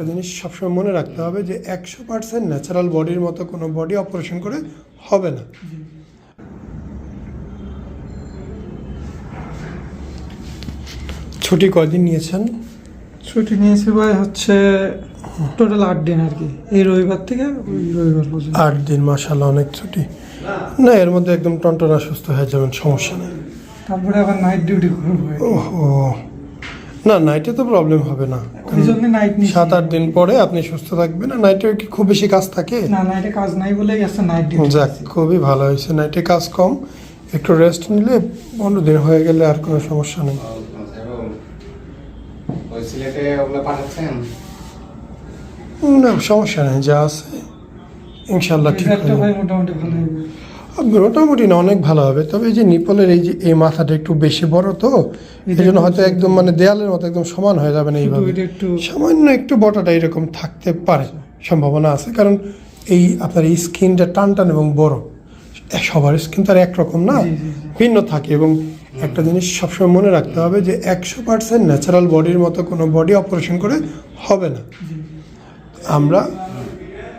একটা জিনিস সবসময় মনে রাখতে হবে যে একশো পার্সেন্ট ন্যাচারাল বডির মতো কোনো বডি অপারেশন করে হবে না। ছুটি কদিন নিয়েছেন? ছুটি নিয়েছি ভাই হচ্ছে টোটাল আট দিন আর কি। এই রবিবার থেকে ওই রবিবার পর্যন্ত। আট দিন মাসাল্লাহ অনেক ছুটি। না এর মধ্যে একদম টনটনা সুস্থ হয়ে যাবেন সমস্যা নেই। তারপরে আবার নাইট ডিউটি করব ভাই। না নাইটে তো প্রবলেম হবে না। ওই জন্য নাইট নিচ্ছি সাত আট দিন পরে আপনি সুস্থ থাকবেন। আর নাইটে কি খুব বেশি কাজ থাকে? না নাইটে কাজ নাই বলেই আছে নাইট ডিউটি যাক খুবই ভালো হয়েছে। নাইটে কাজ কম। একটু রেস্ট নিলে পনেরো দিন হয়ে গেলে আর কোনো সমস্যা নেই। ওই সিলেটে ওগুলো পাঠাচ্ছেন? না সমস্যা নেই যা আছে ইনশাল্লাহ ঠিক হয়ে ভাই মোটামুটি ভালো হবে মোটামুটি না অনেক ভালো হবে। তবে এই যে নিপলের এই যে এই মাথাটা একটু বেশি বড় তো এই জন্য হয়তো একদম মানে দেয়ালের মতো একদম সমান হয়ে যাবে না এইভাবে। একটু সামান্য একটু বটাটা এরকম থাকতে পারে সম্ভাবনা আছে। কারণ এই আপনার এই স্কিনটা টান টান এবং বড় সবার স্কিন তো আর একরকম না। ভিন্ন থাকে এবং একটা জিনিস সবসময় মনে রাখতে হবে যে একশো পার্সেন্ট ন্যাচারাল বডির মতো কোনো বডি অপারেশন করে হবে না। আমরা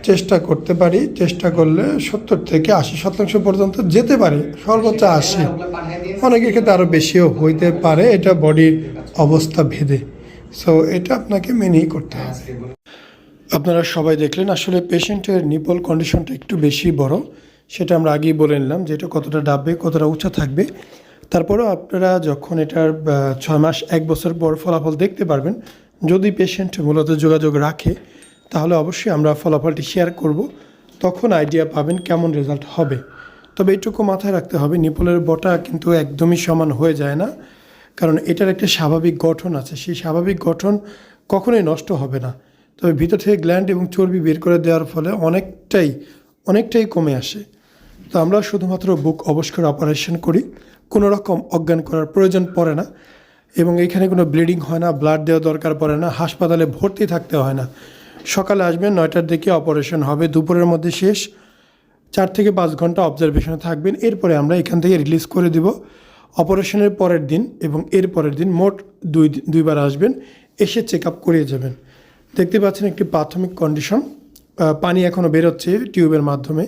চেষ্টা করতে পারি, চেষ্টা করলে সত্তর থেকে আশি শতাংশ পর্যন্ত যেতে পারে, সর্বোচ্চ আশি। অনেকের ক্ষেত্রে আরও বেশিও হইতে পারে, এটা বডির অবস্থা ভেদে। সো এটা আপনাকে মেনেই করতে হবে। আপনারা সবাই দেখলেন, আসলে পেশেন্টের নিপল কন্ডিশনটা একটু বেশি বড়। সেটা আমরা আগেই বলে নিলাম যে এটা কতটা ডাববে, কতটা উঁচা থাকবে। তারপরেও আপনারা যখন এটার ছয় মাস, এক বছর পর ফলাফল দেখতে পারবেন, যদি পেশেন্ট মূলত যোগাযোগ রাখে তাহলে অবশ্যই আমরা ফলাফলটি শেয়ার করব। তখন আইডিয়া পাবেন কেমন রেজাল্ট হবে। তবে এইটুকু মাথায় রাখতে হবে, নিপলের বটা কিন্তু একদমই সমান হয়ে যায় না। কারণ এটার একটা স্বাভাবিক গঠন আছে। সেই স্বাভাবিক গঠন কখনোই নষ্ট হবে না। তবে ভিতর থেকে গ্ল্যান্ড এবং চর্বি বের করে দেওয়ার ফলে অনেকটাই অনেকটাই কমে আসে। তো আমরা শুধুমাত্র বুক অবস্কর অপারেশন করি। কোনো রকম অজ্ঞান করার প্রয়োজন পড়ে না। এবং এখানে কোনো ব্লিডিং হয় না ব্লাড দেওয়া দরকার পড়ে না, হাসপাতালে ভর্তি থাকতে হয় না। সকালে আসবেন নয়টার দিকে অপারেশন হবে, দুপুরের মধ্যে শেষ। চার থেকে পাঁচ ঘণ্টা অবজারভেশনে থাকবেন। এরপরে আমরা এখান থেকে রিলিজ করে দিব। অপারেশনের পরের দিন এবং এর পরের দিন মোট দুই দুইবার আসবেন, এসে চেক আপ করিয়ে যাবেন। দেখতে পাচ্ছেন একটি প্রাথমিক কন্ডিশন পানি এখনও বেরোচ্ছে টিউবের মাধ্যমে।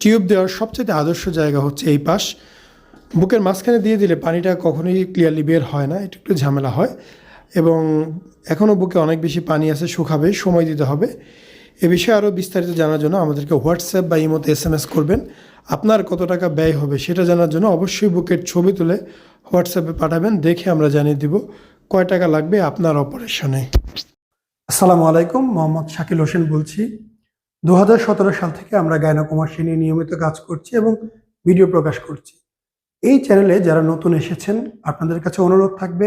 টিউব দেওয়ার সবচেয়ে আদর্শ জায়গা হচ্ছে এই পাশ। বুকের মাঝখানে দিয়ে দিলে পানিটা কখনোই ক্লিয়ারলি বের হয় না, এটা একটু ঝামেলা হয়। এবং এখনও বুকে অনেক বেশি পানি আছে, শুকাবে, সময় দিতে হবে। এ বিষয়ে আরও বিস্তারিত জানার জন্য আমাদেরকে হোয়াটসঅ্যাপ বা ইমোতে এস এম এস করবেন। আপনার কত টাকা ব্যয় হবে সেটা জানার জন্য অবশ্যই বুকের ছবি তুলে হোয়াটসঅ্যাপে পাঠাবেন, দেখে আমরা জানিয়ে দিব কয় টাকা লাগবে আপনার অপারেশনে। আসসালামু আলাইকুম, মোহাম্মদ শাকিল হোসেন বলছি। দু হাজার সতেরো সাল থেকে আমরা গায়নাকুমার্সি নিয়ে নিয়মিত কাজ করছি এবং ভিডিও প্রকাশ করছি। এই চ্যানেলে যারা নতুন এসেছেন, আপনাদের কাছে অনুরোধ থাকবে